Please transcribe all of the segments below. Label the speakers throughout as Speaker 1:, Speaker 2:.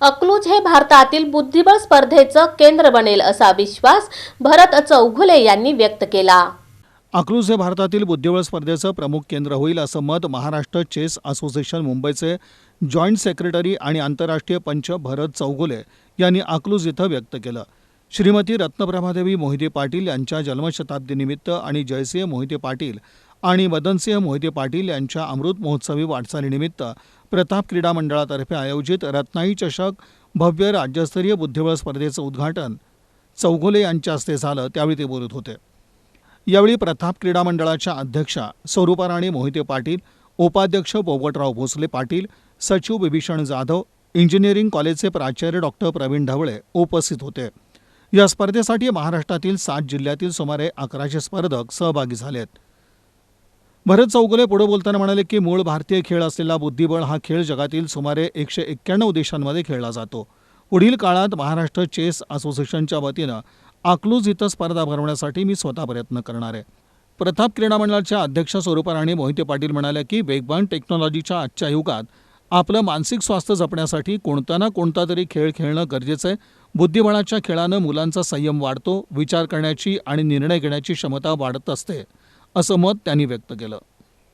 Speaker 1: अकलूज हे भारतातील बुद्धिबळ स्पर्धेचं केंद्र बनेल असा विश्वास भरत चौघुले यांनी व्यक्त केला.
Speaker 2: अकलूज हे भारतातील बुद्धिबळ स्पर्धेचं प्रमुख केंद्र होईल असं मत महाराष्ट्र चेस असोसिएशन मुंबईचे जॉईंट सेक्रेटरी आणि आंतरराष्ट्रीय पंच भरत चौगुले यांनी अकलूज इथं व्यक्त केलं. श्रीमती रत्नप्रभादेवी मोहिते पाटील यांच्या जन्मशताब्दीनिमित्त आणि जयसिंह मोहिते पाटील आणि मदनसिंह मोहिते पाटील यांच्या अमृत महोत्सवी वाटचालीनिमित्त प्रताप क्रीडा मंडळातर्फे आयोजित रत्नाई चषक भव्य राज्यस्तरीय बुद्धिबळ स्पर्धेचं उद्घाटन चौघोले यांच्या हस्ते झालं त्यावेळी ते बोलत होते. यावेळी प्रताप क्रीडा मंडळाच्या अध्यक्षा स्वरूपा राणी मोहिते पाटील उपाध्यक्ष बोबटराव भोसले पाटील सचिव बिभीषण जाधव इंजिनिअरिंग कॉलेजचे प्राचार्य डॉक्टर प्रवीण ढवळे उपस्थित होते. या स्पर्धेसाठी महाराष्ट्रातील सात जिल्ह्यातील सुमारे अकराशे स्पर्धक सहभागी झालेत. भरत चौगुले पुढे बोलताना म्हणाले की मूळ भारतीय खेळ असलेला बुद्धिबळ हा खेळ जगातील सुमारे एकशे एक्क्याण्णव देशांमध्ये खेळला जातो. पुढील काळात महाराष्ट्र चेस असोसिएशनच्या वतीनं आकलूज इथं स्पर्धा भरवण्यासाठी मी स्वतः प्रयत्न करणार आहे. प्रताप क्रीडा मंडळाच्या अध्यक्ष स्वरूपा राणी मोहिते पाटील म्हणाल्या की वेगवान टेक्नॉलॉजीच्या आजच्या युगात आपलं मानसिक स्वास्थ्य जपण्यासाठी कोणता ना कोणता तरी खेळ खेळणं गरजेचं आहे. बुद्धिबळाच्या खेळानं मुलांचा संयम वाढतो विचार करण्याची आणि निर्णय घेण्याची क्षमता वाढत असते. असं मत त्यांनी व्यक्त केलं.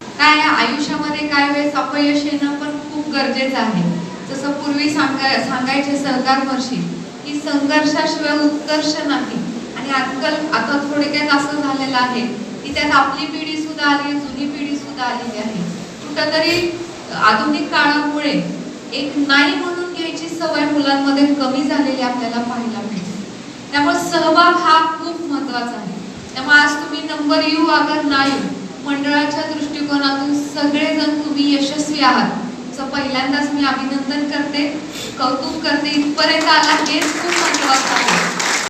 Speaker 3: काय आयुष्यामध्ये काय वेळेस अपयश येणं पण खूप गरजेचं आहे. जसं पूर्वी सांगाय सांगायचे सरदार वर्षी की संघर्षाशिवाय उत्कर्ष नाही. आणि आजकाल आता थोडक्यात असं झालेलं आहे की त्यात आपली पिढी सुद्धा आली आहे जुनी पिढी सुद्धा आलेली आहे. कुठंतरी आधुनिक काळामुळे एक नाही म्हणून घ्यायची सवय मुलांमध्ये कमी झालेली आपल्याला पाहायला मिळते. त्यामुळे सहभाग हा खूप महत्त्वाचा आहे. त्यामुळे आज तुम्ही नंबर येऊ अगर ना येऊ मंडळाच्या दृष्टिकोनातून सगळेजण तुम्ही यशस्वी आहात. असं पहिल्यांदाच मी अभिनंदन करते कौतुक करते. इथपर्यंत आला हेच खूप महत्वाचं